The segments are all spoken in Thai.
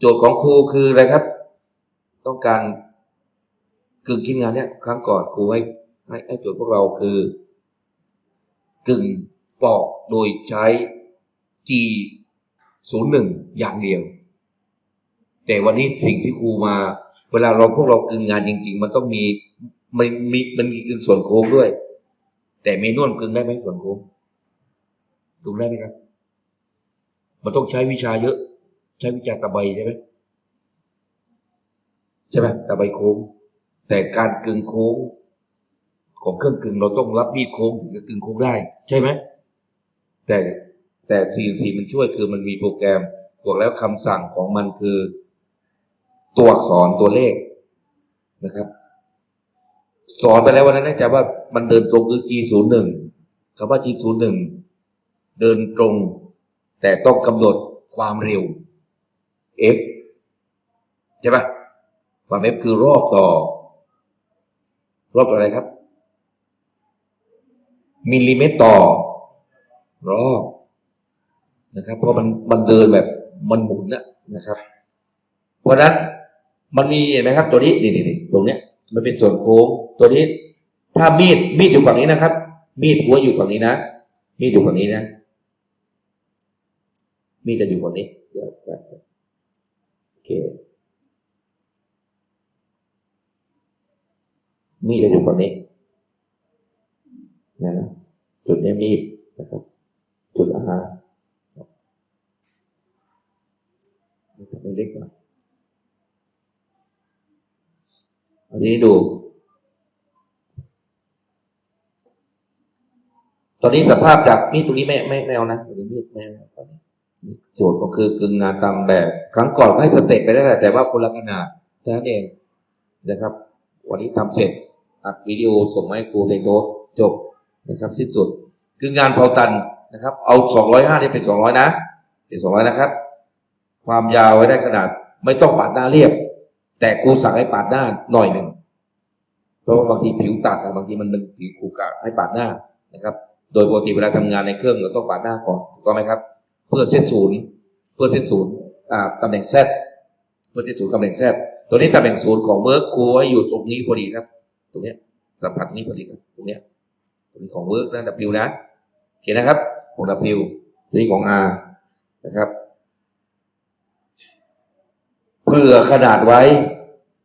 โจทย์ของครูคืออะไรครับ ต้องการกึ่งคิดงานเนี้ยครั้งก่อนครูให้ให้โจทย์พวกเราคือกึ่งปอกโดยใช้ G ศูนย์หนึ่งอย่างเดียว แต่วันนี้สิ่งที่ครูมา เวลาเราพวกเรากึ่งงานจริง ๆ มันต้องมีมันมีมันมีกึ่งส่วนโค้งด้วย แต่เมนวลกึ่งได้ไหมส่วนโค้งกึ่งได้ไหมครับ มันต้องใช้วิชาเยอะ ใช้วิชาตะไบใช่ไหมใช่ไหมตะไบโค้ง แต่การกึ่งโค้ง ของเครื่องกึ่งเราต้องรับมีดโค้งถึงจะกึ่งโค้งได้ ใช่ไหมแต่แต่ CNC มันช่วยคือมันมีโปรแกรมบอกแล้วคำสั่งของมันคือ ตัวอักษรตัวเลขนะครับ สอนไปแล้ววันนั้นแน่ใจว่ามันเดินตรงคือ G ศูนย์หนึ่งคำว่า G ศูนย์หนึ่งเดินตรง แต่ต้องกำหนดความเร็ว F ใช่ปะความ F คือรอบต่อ รอบต่ออะไรครับ มิลลิเมตรต่อ รอบนะครับ เพราะมันมันเดินแบบมันหมุนนะนะครับ เพราะนั้นมันมีเห็นไหมครับ ตัวนี้นี่นี่ตรงเนี้ย มันเป็นส่วนโค้งตัวนี้ ถ้ามีดมีดอยู่ฝั่งนี้นะครับ มีดหัวอยู่ฝั่งนี้นะมีดอยู่ฝั่งนี้นะมีดจะอยู่ฝั่งนี้เดี๋ยว คมีดจะอยู่ฝั่งนี้นะจุดนี้มีดนะครับจุดอาหารทำให้เล็กหน่อยอันนี้ดู ตอนนี้สภาพจากมีดตรงนี้ไม่ไม่ไม่เอานะตรงนี้มีดไม่เอาตอนนี้ โจทย์ก็คือกึ่งงานตามแบบ ครั้งก่อนก็ให้สเต็ปไปได้แหละแต่ว่าคนละขนาดแค่นั้นเองนะครับ วันนี้ทำเสร็จอัดวิดีโอส่งมาให้ครูในโน้ตจบนะครับสิ้นสุดคืองานเผาตันนะครับ เอาสองร้อยห้านี่เป็นสองร้อยนะ เป็นสองร้อยนะครับ ความยาวไว้ได้ขนาด ไม่ต้องปาดหน้าเรียบ แต่ครูสั่งให้ปาดหน้าหน่อยหนึ่งเพราะว่าบางทีผิวตัดบางทีมันเป็นผิวขูกะให้ปาดหน้านะครับ โดยปกติเวลาทำงานในเครื่องเราต้องปาดหน้าก่อนถูกต้องไหมครับ เพื่อเซตศูนย์เพื่อเซตศูนย์อ่าตำแหน่งแซดเพื่อเซตศูนย์ตำแหน่งแซดตัวนี้ตำแหน่งศูนย์ของเวิร์กครูให้อยู่ตรงนี้พอดีครับ ตรงเนี้ยสัมผัสนี้พอดีครับตรงเนี้ยตรงนี้ของเวิร์กนะ W นะโอเคนะครับของ W ตัวนี้ของ R นะครับเผื่อขนาดไว้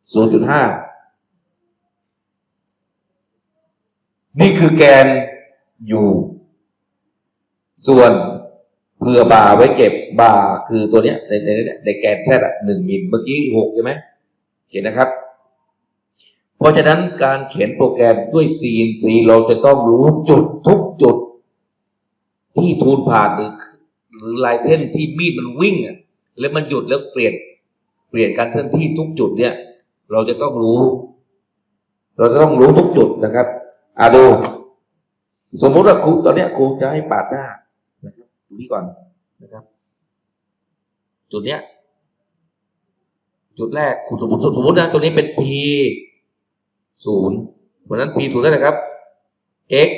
0.5 นี่คือแกนอยู่ ส่วน เผื่อบาไว้เก็บบาคือตัวเนี้ยในในในในแกนแซดอะหนึ่งมิลเมื่อกี้หกใช่ไหมเขียนนะครับ เพราะฉะนั้นการเขียนโปรแกรมด้วย CNC เราจะต้องรู้จุดทุกจุด ที่ทูลผ่านหรือหรือลายเส้นที่มีดมันวิ่งอะแล้วมันหยุดแล้วเปลี่ยน เปลี่ยนการเคลื่อนที่ทุกจุดเนี่ย เราจะต้องรู้ เราจะต้องรู้ทุกจุดนะครับอ่าดู สมมุติว่าครูตอนเนี้ยครูจะให้ปาดหน้า นะครับดูนี่ก่อนนะครับ จุดเนี้ย จุดแรกครูสมมติสมมตินะตัวนี้เป็น p ศูนย์เพราะนั้น p ศูนย์ได้เลยครับ x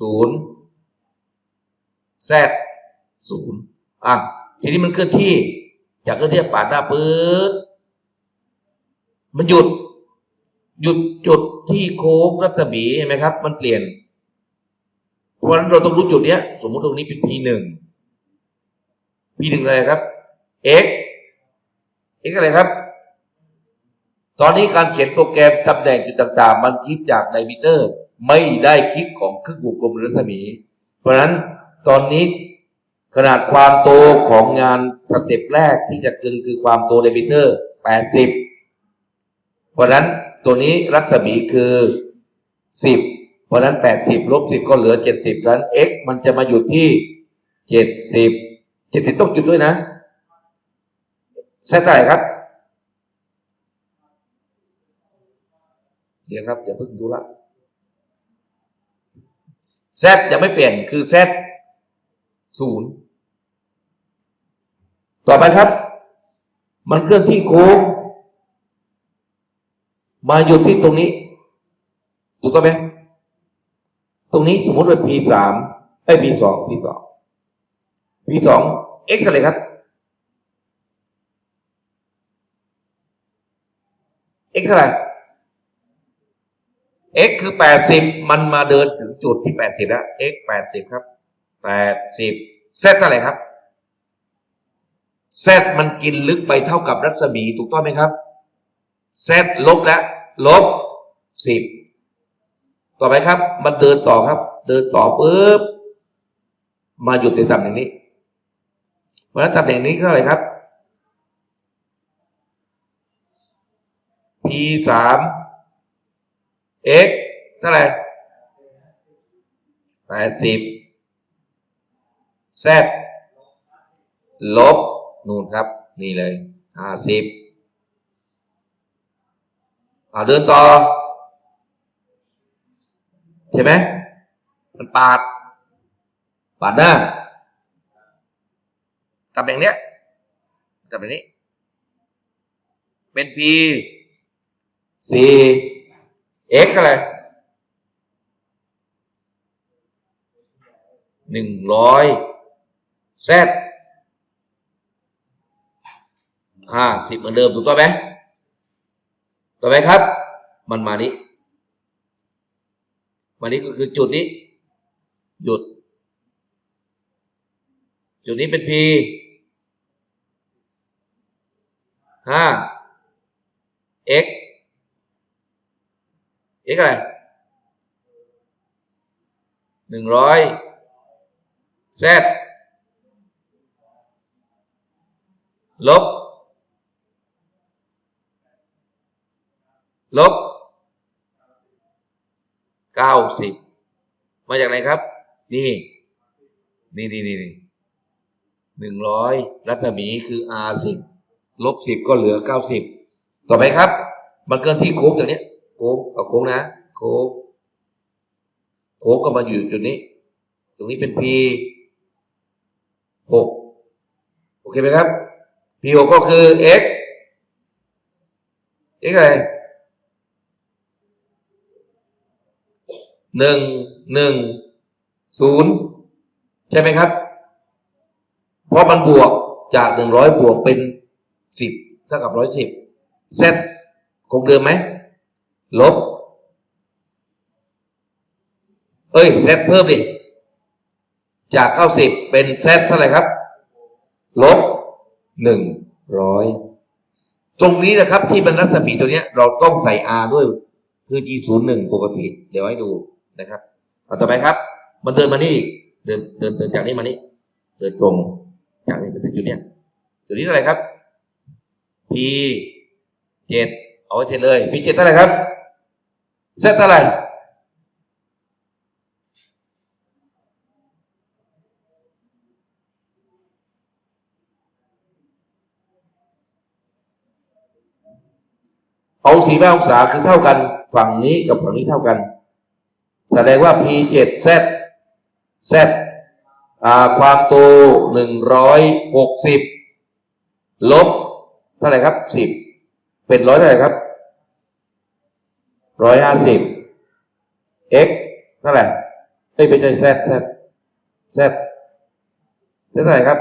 ศูนย์ z ศูนย์อะทีนี้มันเคลื่อนที่ จากเคลื่อนที่ปาดหน้าปื๊ดมันหยุด หยุดจุดที่โค้งรัศมีเห็นไหมครับ มันเปลี่ยน ราะฉะนั้นเราต้องรู้จุดเนี้ย สมมุติตรงนี้เป็น p หนึ่ง p หนึ่งอะไรครับ x x อะไรครับ ตอนนี้การเขียนโปรแกรมตำแหน่งจุดต่างๆ มันคิดจากไดมิเตอร์ ไม่ได้คิดของเครื่องวงกลมหรือรัศมี เพราะฉะนั้นตอนนี้ขนาดความโตของงานสเต็ปแรกที่จะกึงคือความโตไดมิเตอร์ 80 เพราะฉะนั้นตัวนี้รัศมีคือ 10 เพราะนั้น80ลบ10ก็เหลือ70เพราะฉะนั้น x มันจะมาอยู่ที่70 70ต้องจุดด้วยนะแซดเท่ไหร่ครับเดี๋ยวครับอย่าเพิ่งดูละแซดยังไม่เปลี่ยนคือแซดศูนย์ต่อไปครับ มันเคลื่อนที่โค้งมาหยุดที่ตรงนี้ ถูกต้องไหม ตรงนี้สมมติว่า P สามไอ้ P สอง P สอง P สองท่าไรครับ x เท่าไร x คือแปดสิบมันมาเดินถึงจุดที่แปดสิบแล้ว x แปดสิบครับแปดสิบ z เท่าไรครับ z มันกินลึกไปเท่ากับรัศมีถูกต้องไหมครับ z ลบแล้วลบสิบ ต่อไปครับ มันเดินต่อครับ เดินต่อปุ๊บมาหยุดในตำแหน่งนี้ เพราะฉะนั้นตำแหน่งนี้เท่าไหร่ครับ p สาม x เท่าไหร่แปดสิบ z ลบ นู่นครับ นี่เลยห้าสิบอ่าเดินต่อ ใช่ไหมมันปาด ปาดหน้าตำแหน่งเนี้ยตำแหน่งนี้ เป็น p สี่ x อะไรหนึ่งร้อย z ห้าสิบเหมือนเดิมถูกต้องไหมต่อไปครับ มันมานี้ มานี้ก็คือจุดนี้ หยุด จุดนี้เป็น p ห้า x x อะไรหนึ่งร้อย z ลบ ลบ ก้าสิบมาจากไหนครับ นี่ นี่นี่นี่หนึ่งร้อยรัศมีคือ r สิบลบสิบก็เหลือเก้าสิบต่อไปครับ มันเกินที่โค้งอย่างนี้โค้งเอาโค้งนะ โค้งโค้งก็มาอยู่จุดนี้ ตรงนี้เป็น p หกโอเคไหมครับ p หกก็คือ x x อะไร หนึ่งหนึ่งศูนย์ใช่ไหมครับ เพราะมันบวกจากหนึ่งร้อยบวกเป็นสิบเท่ากับร้อยสิบเซตคงเดิมไหมลบ เอ้ยเซตเพิ่มดิ จากเก้าสิบเป็นเซตเท่าไหร่ครับ ลบหนึ่งร้อยตรงนี้นะครับที่มันรัศมีตัวเนี้ย เราต้องใส่ R ด้วย คือ G ศูนย์หนึ่งปกติ เดี๋ยวให้ดู นะครับเอาต่อไปครับ มันเดินมานี่อีกเดินเดินเดินจากนี้มานี่เดินตรงจากนี้ไปถึงจุดเนี้ยจุดนี้เท่าไหร่ครับ P เจ็ดเอาไว้เทเลย P เจ็ดเท่าไหร่ครับเซตเท่าไหร่เอาสี่ห้าองศาคือเท่ากัน ฝั่งนี้กับฝั่งนี้เท่ากัน แสดงว่า P7Z Z ความโต 160 ลบ เท่าไหร่ครับ 10 เป็นร้อยเท่าไหร่ครับ 150 x เท่าไหร่เอ้ยไม่ใช่ z z z เท่าไหร่ครับ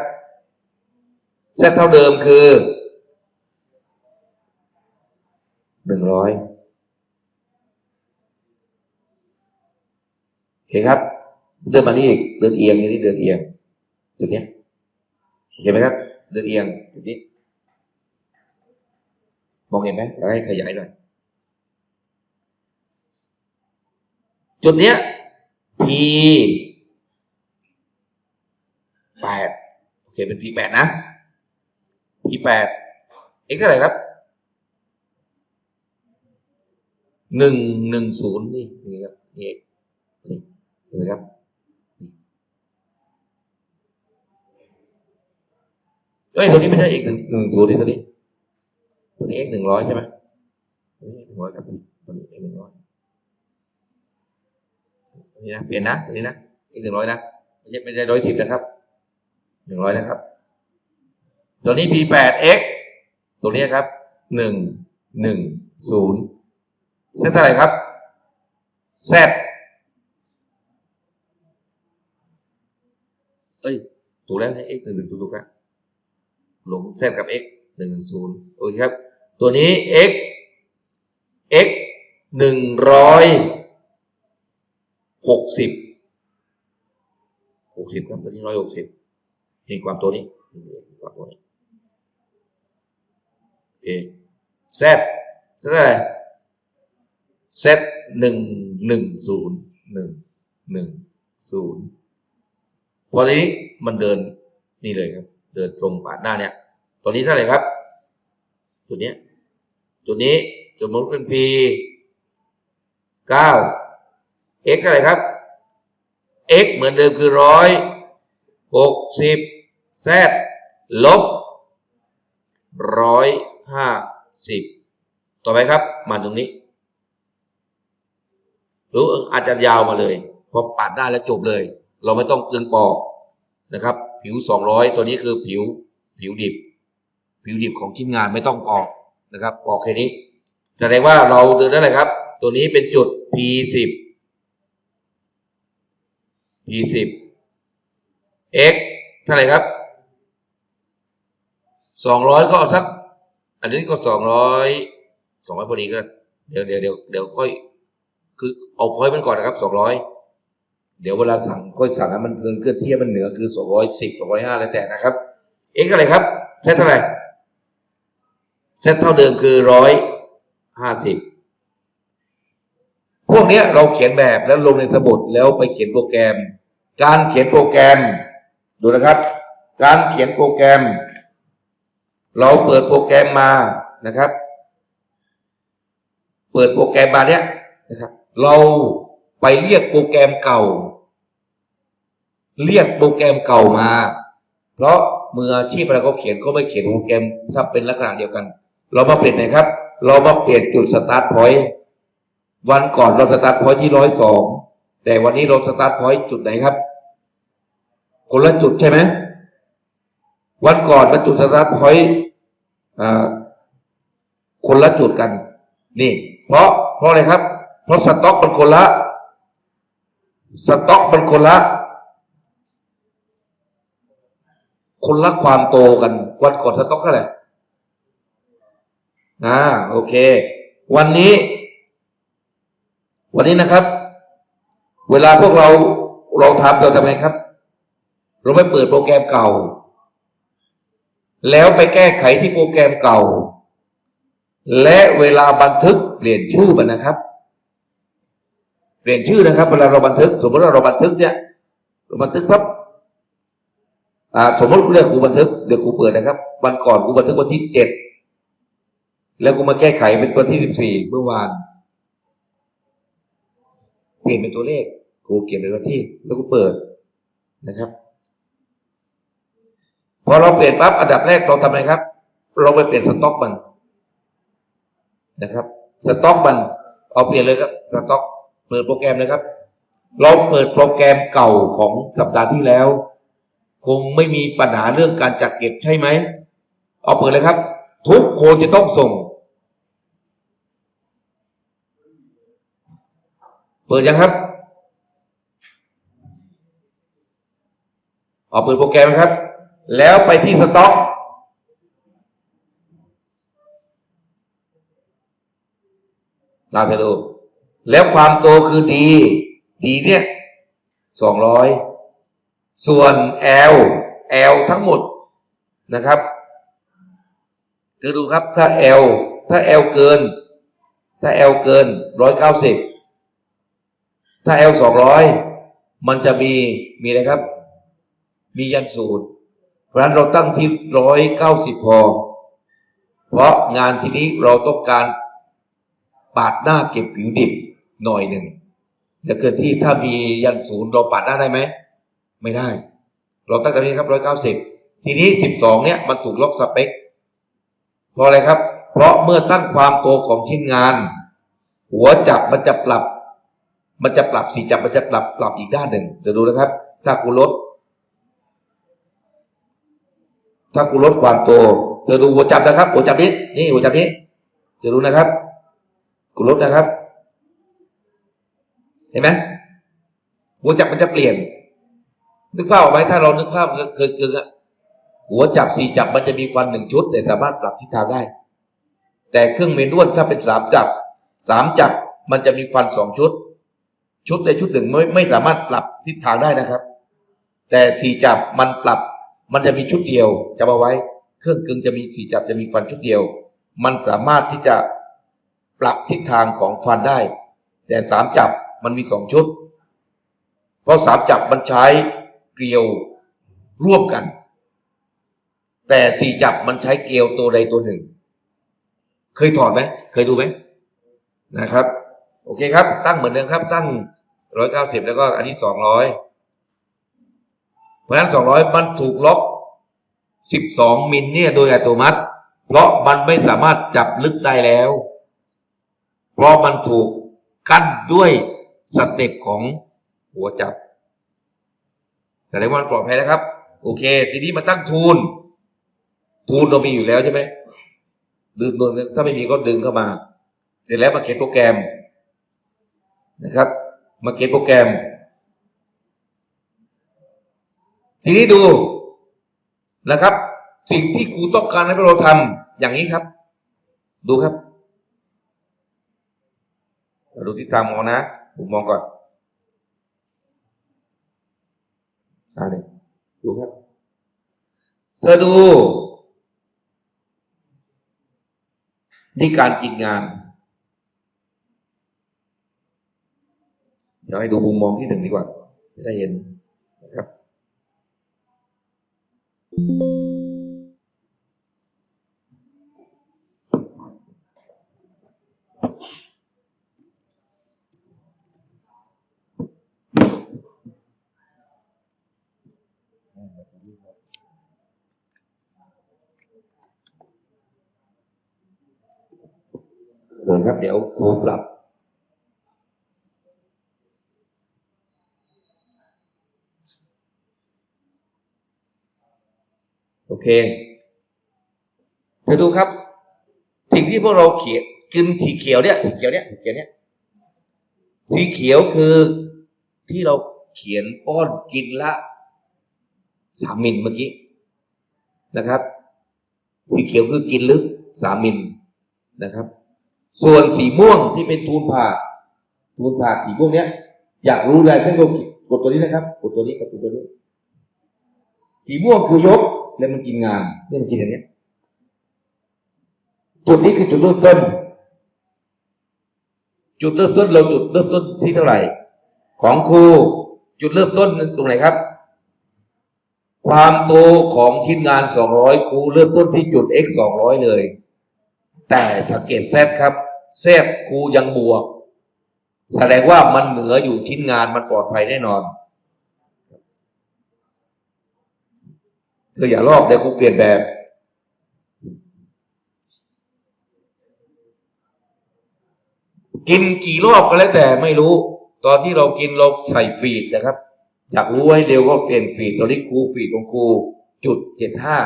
z เท่าเดิมคือ 100 เคครับ เดินมานี่อีกเดินเอียงอย่างนี้เดินเอียงจุดนี้เห็นไหมครับเดินเอียงจุดนี้มองเห็นไหมอยากให้ขยายหน่อยจุดเนี้ย P แปดโอเคเป็น P แปดนะ P แปด x เท่าไหร่ครับหนึ่งหนึ่งศูนย์นี่นี่ครับนี่นี่ ห็นไหมครับนี่เอ้ยตัวนี้ไม่ใช่อีกหนึ่งหนึ่งศูนย์นี่ตัวนี้ตัวนี้ x หนึ่งร้อยใช่ไหมตัวนี้หนึ่งร้อยครับตัวนี้ x หนึ่งร้อยนี่นะเปลี่ยนนะตัวนี้นะ x หนึ่งร้อยนะไม่ใช่ไม่ใช่ร้อยสิบนะครับหนึ่งร้อยนะครับ ตัวนี้ p แปด x ตัวนี้ครับหนึ่งหนึ่งศูนย์เซตเท่าไหร่ครับแซด เอ้ย ถูกแล้ว x หนึ่งหนึ่งศูนย์ถูกแล้วหลงแซดกับ x หนึ่งหนึ่งศูนย์โอเคครับ ตัวนี้ x x หนึ่งร้อยหกสิบหกสิบครับตัวนี้ร้อยหกสิบนี่ความตัวนี้นี่ความตัวนี้โอเค z z อะไร z หนึ่งหนึ่งศูนย์หนึ่งหนึ่งศูนย์ พอนี้มันเดินนี่เลยครับ เดินตรงปาดหน้าเนี่ยตัวนี้เท่าไหร่ครับตัวเนี้ยตัวนี้สมมติเป็น p เก้า x เท่าไหร่ครับ x เหมือนเดิมคือร้อยหกสิบ z ลบร้อยห้าสิบต่อไปครับ มาตรงนี้รืออาจจะยาวมาเลย พอปาดได้แล้วจบเลย เราไม่ต้องตึงปอกนะครับ ผิว 200 ตัวนี้คือผิวผิวดิบ ผิวดิบของชิ้นงานไม่ต้องปอกนะครับปอกแค่นี้แสดงว่าเราเดินได้เลยครับ ตัวนี้เป็นจุด P10 P10 x เท่าไหร่ครับ 200 ก็เอาสัก อันนี้ก็ 200 200พอดีก็เดี๋ยวเดี๋ยวเดี๋ยวเดี๋ยวค่อย คือเอาพอยต์มันก่อนนะครับ 200 เดี๋ยวเวลาสั่งค่อยสั่งให้มันเทินเคลื่อนที่ให้มันเหนือคือ210 205แล้วแต่นะครับ x อะไรครับเซตเท่าไหร่เซตเท่าเดิมคือ150พวกเนี้ยเราเขียนแบบแล้วลงในสมุดแล้วไปเขียนโปรแกรม การเขียนโปรแกรม ดูนะครับ การเขียนโปรแกรม เราเปิดโปรแกรมมานะครับ เปิดโปรแกรมมาเนี้ยนะครับ เราไปเรียกโปรแกรมเก่า เรียกโปรแกรมเก่ามา เพราะมืออาชีพเราเขาเขียนเขาไม่เขียนโปรแกรมถ้าเป็นลักษณะเดียวกัน เรามาเปลี่ยนไหนครับ เรามาเปลี่ยนจุดสตาร์ทพอยต์วันก่อนเราสตาร์ทพอยต์ที่ร้อยสองแต่วันนี้เราสตาร์ทพอยต์จุดไหนครับ คนละจุดใช่ไหมวันก่อนมันจุดสตาร์ทพอยต์คนละจุดกัน นี่ เพราะเพราะอะไรครับ เพราะสต็อกมันคนละ สต็อกมันคนละ คนละความโตกัน วันก่อนสต็อกเท่าไหร่อ่าโอเค วันนี้ วันนี้นะครับ เวลาพวกเราเราทำเราทำไงครับ เราไม่เปิดโปรแกรมเก่า แล้วไปแก้ไขที่โปรแกรมเก่า และเวลาบันทึกเปลี่ยนชื่อมันนะครับ เปลี่ยนชื่อนะครับ เวลาเราบันทึก สมมติว่าเราบันทึกเนี่ยเราบันทึกปั๊บ อ่าสมมติเรื่องกูบันทึกเดี๋ยวกูเปิดนะครับ วันก่อนกูบันทึกวันที่เจ็ดแล้วกูมาแก้ไขเป็นวันที่สิบสี่เมื่อวานเปลี่ยนเป็นตัวเลขกูเขียนเป็นวันที่ แล้วกูเปิดนะครับ พอเราเปลี่ยนปั๊บอันดับแรกเราทำอะไรครับ เราไปเปลี่ยนสต็อกมันนะครับสต็อกมันเอาเปลี่ยนเลยครับสต็อก เปิดโปรแกรมเลยครับ เราเปิดโปรแกรมเก่าของสัปดาห์ที่แล้ว คงไม่มีปัญหาเรื่องการจัดเก็บใช่ไหมเอาเปิดเลยครับ ทุกคนจะต้องส่ง เปิดยังครับออกเปิดโปรแกรมครับ แล้วไปที่สต็อกเราจะดูแล้วความโตคือดี ดีเนี่ยสองร้อย ส่วน L L ทั้งหมดนะครับจะดูครับถ้า L ถ้า L เกิน ถ้า L เกินร้อยเก้าสิบถ้า L สองร้อยมันจะมีมีอะไรครับ มียันสูตรเพราะฉะนั้นเราตั้งที่ร้อยเก้าสิบพอ เพราะงานที่นี้เราต้องการปาดหน้าเก็บผิวดิบหน่อยหนึ่งเดี๋ยวเกิดที่ถ้ามียันศูนย์เราปาดหน้าได้ไหม ไม่ได้ เราตั้งแต่นี้ครับร้อยเก้าสิบทีนี้สิบสองเนี่ยมันถูกล็อกสเปคเพราะอะไรครับ เพราะเมื่อตั้งความโตของชิ้นงาน หัวจับมันจะปรับ มันจะปรับสีจับมันจะปรับปรับอีกด้านหนึ่งเดี๋ยวดูนะครับ ถ้ากูลด ถ้ากูลดความโตเธอดูหัวจับนะครับ หัวจับนี้นี่หัวจับนี้เธอดูนะครับกูลดนะครับ เห็นไหมหัวจับมันจะเปลี่ยน นึกภาพออกไหมถ้าเรานึกภาพเคยเกินอะหัวจับสี่จับมันจะมีฟันหนึ่งชุด แต่สามารถปรับทิศทางได้ แต่เครื่องเมนวลถ้าเป็นสามจับสามจับมันจะมีฟันสองชุด ชุดในชุดหนึ่งไม่ไม่สามารถปรับทิศทางได้นะครับ แต่สี่จับมันปรับ มันจะมีชุดเดียวจะเอาไว้ เครื่องกึ่งจะมีสี่จับจะมีฟันชุดเดียว มันสามารถที่จะปรับทิศทางของฟันได้ แต่สามจับมันมีสองชุด เพราะสามจับมันใช้ เกลียวร่วมกัน แต่สี่จับมันใช้เกลียวตัวใดตัวหนึ่ง เคยถอดไหมเคยดูไหมนะครับ โอเคครับ ตั้งเหมือนเดิมครับ ตั้งร้อยเก้าสิบแล้วก็อันนี้สองร้อยเพราะนั้นสองร้อยมันถูกล็อกสิบสองมิลเนี่ยโดยอัตโนมัติ เพราะมันไม่สามารถจับลึกได้แล้ว เพราะมันถูกกั้นด้วยสเต็ปของหัวจับ แต่ในวันปลอดภัยนะครับ โอเค ทีนี้มาตั้งทูนทูนเรามีอยู่แล้วใช่ไหมดึงนถ้าไม่มีก็ดึงเข้ามา เสร็จแล้วมาเขียนโปรแกรมนะครับ มาเขียนโปรแกรม ทีนี้ดูนะครับ สิ่งที่ครูต้องการให้เราทำอย่างนี้ครับ ดูครับเราดูทิศทามองนะ ผมมองก่อน อ่าเนี่ยดูครับ เธอดู นี่การกินงาน เดี๋ยวให้ดูมุมมองที่หนึ่งดีกว่าจะได้เห็นนะครับเล เดี๋ยวครูปรับ โอเคเดี๋ยวดูครับ สิ่งที่พวกเราเขียนกินสีเขียวเนี่ยสีเขียวเนี่ยสีเขียวเนี่ยสีเขียวคือที่เราเขียนป้อนกินละสามมิลเมื่อกี้นะครับ สีเขียวคือกินลึกสามมิลนะครับ ส่วนสีม่วงที่เป็นทูนผ่าทูนผ่าสีม่วงเนี้ย อยากรู้อะไรท่านก็กดตัวนี้นะครับ กดตัวนี้กับตัวนี้สีม่วงคือยกแล้วมันกินงานเนี่ยมันกินอย่างเนี้ยจุดนี้คือจุดเริ่มต้น จุดเริ่มต้นเราจุดเริ่มต้นที่เท่าไหร่ ของครูจุดเริ่มต้นตรงไหนครับ ความโตของชิ้นงาน200ครูเริ่มต้นที่จุด x 200เลย แต่สังเกต z ครับ z ครูยังบวก แสดงว่ามันเหนืออยู่ชิ้นงานมันปลอดภัยแน่นอนเธออย่าลอกเดี๋ยวครูเปลี่ยนแบบกินกี่รอบก็แล้วแต่ไม่รู้ ตอนที่เรากินเราใส่ฟีดนะครับ อยากรู้ให้เร็วก็เปลี่ยนฟีดตอนนี้ครูฟีดของครูจุดเจ็ดห้า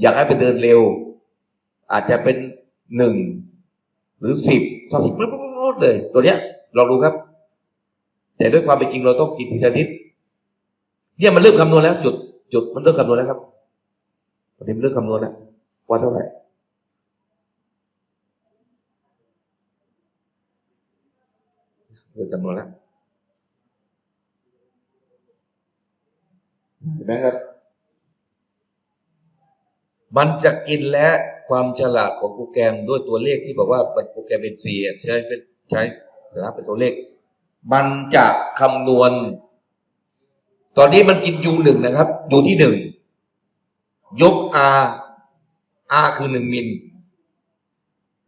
อยากให้ไปเดินเร็ว อาจจะเป็น หนึ่งหรือสิบถ้าสิบปุ๊บปุ๊บปุ๊บเลย ตัวเนี้ยลองดูครับ แต่ด้วยความเป็นจริงเราต้องกินทีละนิดเนี่ยมันเริ่มคำนวณแล้ว จุดจุดมันเริ่มคำนวณแล้วครับตอนนี้มันเริ่มคำนวณแล้วว่าเท่าไหร่เริ่มคำนวณแล้วเห็นไหมครับ มันจะกินและ ความฉลาดของโปรแกรมด้วยตัวเลขที่บอกว่าเป็นโปรแกรมเป็นสี่ใช้เป็นใช้นะเป็นตัวเลข มันจะคำนวณ ตอนนี้มันกิน u หนึ่งนะครับ u ที่หนึ่งยก r r คือหนึ่งมิล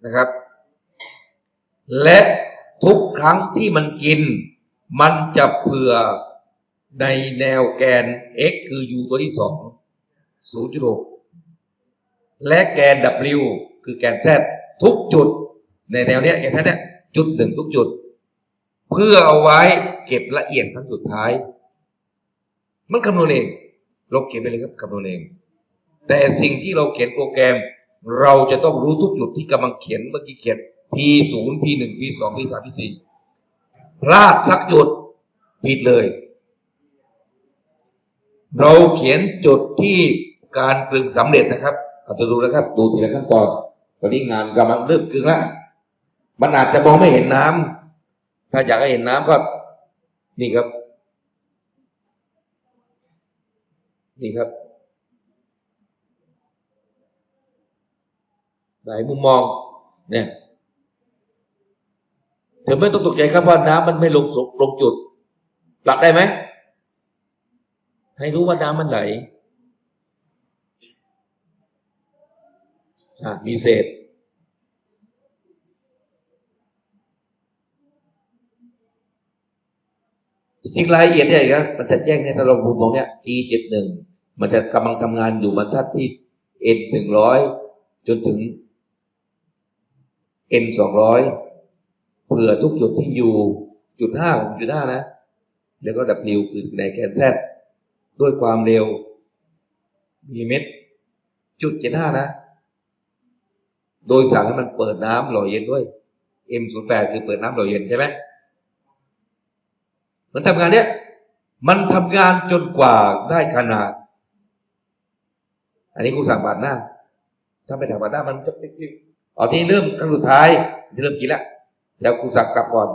นะครับ และทุกครั้งที่มันกิน มันจะเผื่อในแนวแกน x คือ u ตัวที่สอง0.6 และแกน w คือแกน z ทุกจุดในแนวเนี้ยแกนนั้เนี้ยจุดหนึ่งทุกจุด เพื่อเอาไว้เก็บละเอียดครั้งสุดท้าย มันคำนวณเองเราเขียนไปเลยครับคำนวณเอง แต่สิ่งที่เราเขียนโปรแกรม เราจะต้องรู้ทุกจุดที่กำลังเขียนเมื่อกี้เขียน p ศูนย์ p หนึ่ง p สอง p สาม p สี่พลาดสักจุดผิดเลย เราเขียนจุดที่การกลึงสำเร็จนะครับ เราจะดูนะครับ ดูทีละขั้นตอน ตอนนี้งานกำลังเริ่มกลึงแล้วมันอาจจะมองไม่เห็นน้ำถ้าอยากให้เห็นน้ำก็ นี่ครับ นี่ครับหลายมุมมอง เนี่ยเธอไม่ต้องตกใจครับว่าน้ำมันไม่ลงสุลงจุดปรับได้ไหม ให้รู้ว่าน้ำมันไหล อะ มีเศษ จริงรายละเอียดเนี่ยครับมันจะแจ้งในตารางมุมมองเนี่ย G เจ็ดหนึ่งมันจะกำลังทำงานอยู่บรรทัดที่ N หนึ่งร้อยจนถึง N สองร้อยเผื่อทุกจุดที่อยู่จุดห้าของจุดห้านะ แล้วก็ W คือในแกน Z ด้วยความเร็วมิลลิเมตรจุดเจ็ดห้านะ โดยสั่งให้มันเปิดน้ำหล่อเย็นด้วย M 0 8 คือเปิดน้ำหล่อเย็นใช่ไหมมันทำงานเนี้ยมันทำงานจนกว่าได้ขนาด อันนี้กูสั่งบาดหน้า ถ้าไม่สั่งบาดหน้ามันจะปิ๊กๆเอาที่เริ่มครั้งสุดท้ายที่เริ่มกินแล้วเดี๋ยวกูสั่งกลับก่อน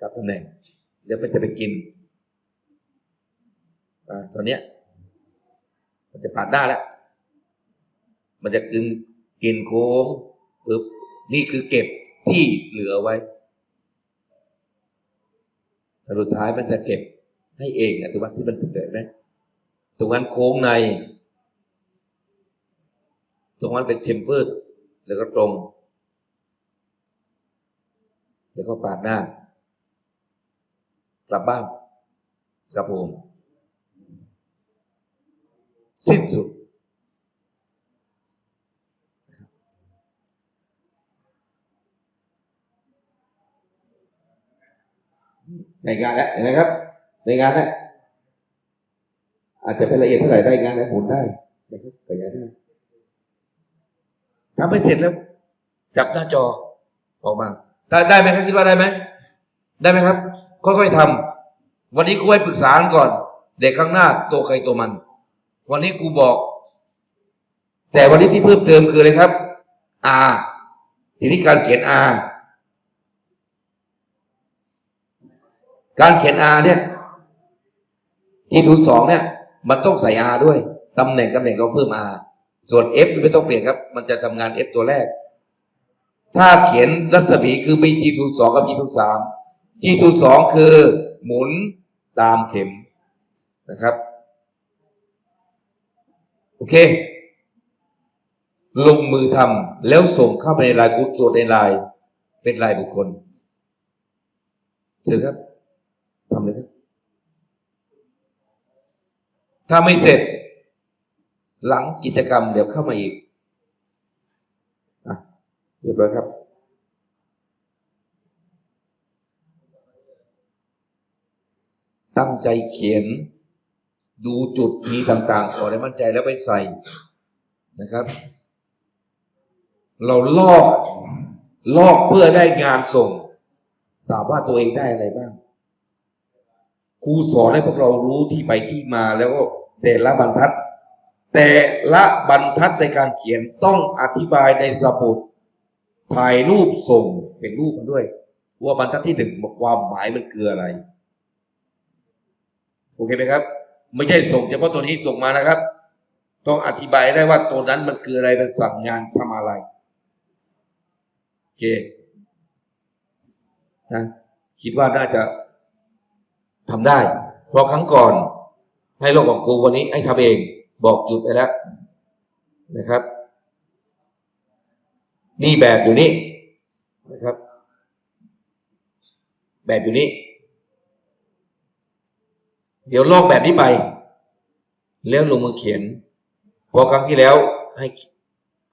กลับตำแหน่งเดี๋ยวมันจะไปกินอ่าตอนเนี้ย มันจะปาดหน้าแล้ว มันจะกึงกินโค้งปึ๊บนี่คือเก็บที่เหลือไว้สุดท้ายมันจะเก็บให้เองอะถูกไหมที่มันเกิดไหมตรงนั้นโค้งใน ตรงนั้นเป็นเทมเพอร์แล้วก็ตรง แล้วก็ปาดหน้า กลับบ้านกลับโฮมสิ้นสุด ในงานแล้วเห็นไหมครับ ในงานแล้วอาจจะเป็นละเอียดเท่าไหร่ได้งานแล้หมุนได้นะครับขยายได้ทำให้เสร็จแล้ว จับหน้าจอออกมาได้ได้ไหมครับคิดว่าได้ไหมได้ไหมครับ ค่อยๆทำวันนี้ครูให้ปรึกษากันก่อน เด็กข้างหน้าตัวใครตัวมัน วันนี้ครูบอก แต่วันนี้ที่เพิ่มเติมคืออะไรครับ R ทีนี้การเขียน R การเขียน R เนี่ยที่ทุนสองเนี่ย มันต้องใส่ R ด้วยตำแหน่งตำแหน่งก็เพิ่ม R ส่วน F ไม่ต้องเปลี่ยนครับ มันจะทำงาน F ตัวแรก ถ้าเขียนรัศมีคือมี G ทุนสองกับ G ทุนสาม G ทุนสองคือหมุนตามเข็มนะครับ โอเค ลงมือทำแล้วส่งเข้าไปในลน์กรุ๊ปโจทย์ในลน์เป็นรายบุคคลเชิญครับำเลยครับถ้าไม่เสร็จ หลังกิจกรรมเดี๋ยวเข้ามาอีกอะเรียบร้อยครับ ตั้งใจเขียน ดูจุดมีต่างๆขอได้มั่นใจแล้วไปใส่นะครับ เราลอกลอกเพื่อได้งานส่งถามว่าตัวเองได้อะไรบ้าง ครูสอนให้พวกเรารู้ที่ไปที่มาแล้วก็แต่ละบรรทัด แต่ละบรรทัดในการเขียนต้องอธิบายในสมุดถ่ายรูปส่งเป็นรูปมาด้วย ว่าบรรทัดที่หนึ่งความหมายมันคืออะไร โอเคไหมครับ ไม่ใช่ส่งเฉพาะตัวนี้ส่งมานะครับ ต้องอธิบายได้ว่าตัวนั้นมันคืออะไรมันสั่งงานทำอะไรโอเคนะคิดว่าน่าจะ ทำได้ เพราะครั้งก่อนให้โลกของครูวันนี้ให้ทำเองบอกจุดไปแล้วนะครับ นี่แบบอยู่นี่นะครับ แบบอยู่นี่เดี๋ยวลอกแบบนี้ไป แล้วลงมือเขียนพอครั้งที่แล้วให้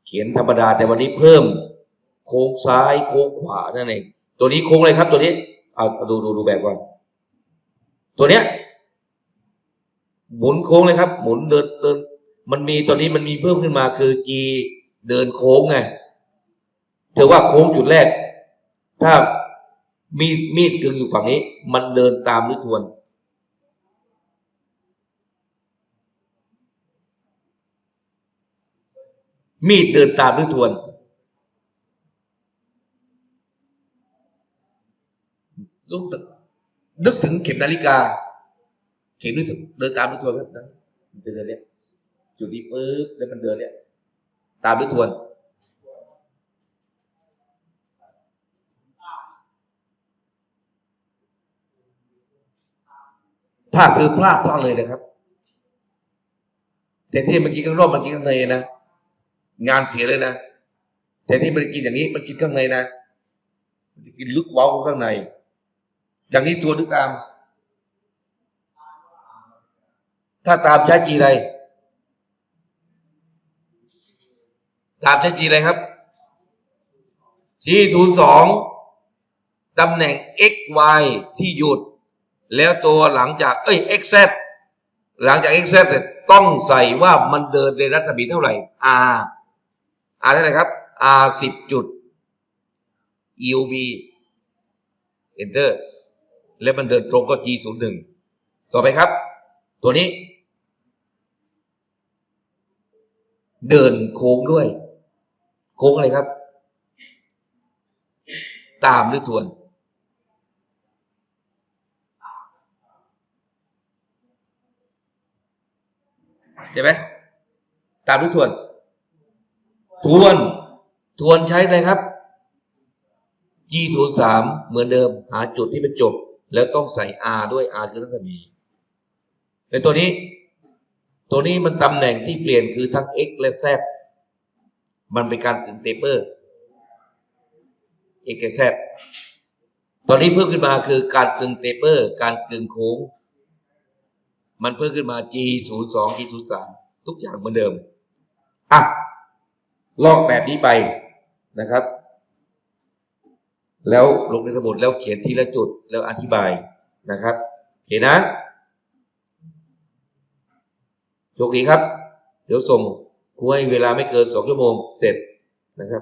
เขียนธรรมดาแต่วันนี้เพิ่ม โค้งซ้ายโค้งขวานั่นเองตัวนี้โค้งเลยครับ ตัวนี้เอาดูดูดูแบบก่อน ตัวเนี้ย หมุนโค้งเลยครับ หมุนเดินเดิน มันมีตอนนี้มันมีเพิ่มขึ้นมาคือ G เดินโค้งไงเธอว่าโค้งจุดแรก ถ้ามีดมีดกึ่งอยู่ฝั่งนี้ มันเดินตามหรือทวน มีดเดินตามหรือทวน ลูก นึกถึงเข็มนาฬิกา เข็มนึกถึงเดินตามด้วยทวนครับนะเดินเนี่ยจุดนี้ปุ๊บแล้วมันเดินเนี่ยตามด้วยทวนพลาดคือพลาดพลาดเลยนะครับแต่ที่มันกินข้างนอกมันกินข้างในนะงานเสียเลยนะแต่ที่มันกินอย่างนี้มันกินข้างในนะมันกินลึกว้าข้างใน อย่างนี้ทวนนึกตาม ถ้าตามใช้จีอะไร ตามใช้จีอะไรครับ ที่ศูนย์สองตำแหน่ง x y ที่หยุด แล้วตัวหลังจาก เอ้ย x z หลังจาก x z เสร็จต้องใส่ว่ามันเดินในรัศมีเท่าไหร่ r r เท่าไหร่ครับ r สิบจุด u b enter แล้วมันเดินตรงก็ g ศูนย์หนึ่งต่อไปครับ ตัวนี้ เดินโค้งด้วย โค้งอะไรครับ ตามหรือทวนเห็นไหมตามหรือทวน ทวน ทวนใช้อะไรครับ G ศูนย์สามเหมือนเดิม หาจุดที่เป็นจบ แล้วต้องใส่ R ด้วย R คือรัศมีในตัวนี้ ตัวนี้มันตำแหน่งที่เปลี่ยนคือทั้ง x และ z มันเป็นการกึ่งเตเปอร์ x กับ z ตอนนี้เพิ่มขึ้นมาคือการกึ่งเตเปอร์ การกึ่งโค้ง มันเพิ่มขึ้นมา G ศูนย์สอง G ศูนย์สามทุกอย่างเหมือนเดิม อะ ลอกแบบนี้ไปนะครับ แล้วลงในสมุดแล้วเขียนทีละจุดแล้วอธิบายนะครับโอเคนะโชคดีครับ เดี๋ยวส่งครูให้เวลาไม่เกินสองชั่วโมงเสร็จนะครับ